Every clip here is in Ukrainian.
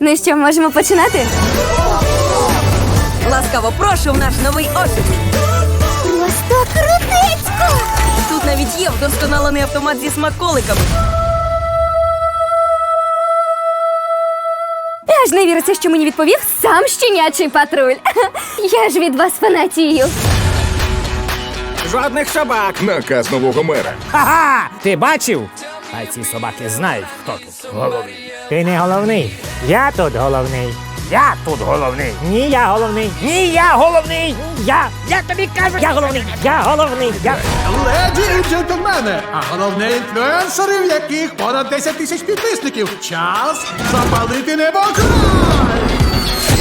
Ну що, можемо починати? Ласкаво прошу в наш новий офіс. Просто крутецько! Тут навіть є вдосконалений автомат зі смаколиками. Аж не віриться, що мені відповів сам щенячий патруль. Я ж від вас фанатію. Жодних собак. Наказ нового мера. Ха-ха! Ти бачив? А ці собаки знають, хто тут головний. Ти не головний. Я тут головний. Я тут головний. Ні, я головний. Ні, я головний. Я. Я тобі кажу, я головний. Я головний. Я. Леді і джентльмени, а головне інфлюенсери, в яких понад 10 тисяч підписників. Час запалити небокрай!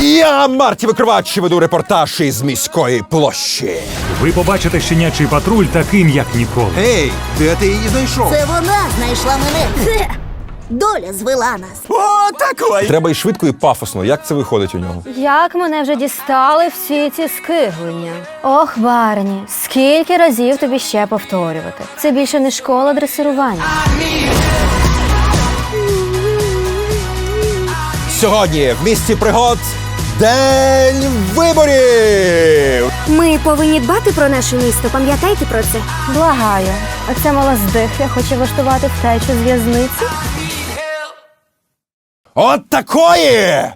Я Марті Викривач веду репортаж із міської площі. Ви побачите щенячий патруль таким, як ніколи. Ей, де ти її знайшов? Це вона знайшла мене. Доля звела нас. О, такой! Треба і швидко, і пафосно. Як це виходить у нього? Як мене вже дістали всі ці скиглення. Ох, Барні, скільки разів тобі ще повторювати? Це більше не школа дресирування. Сьогодні в місті пригод День виборів! Ми повинні дбати про наше місто, пам'ятайте про це. Благаю, а це мала здихля хоче влаштувати втечу з в'язниці? От такої!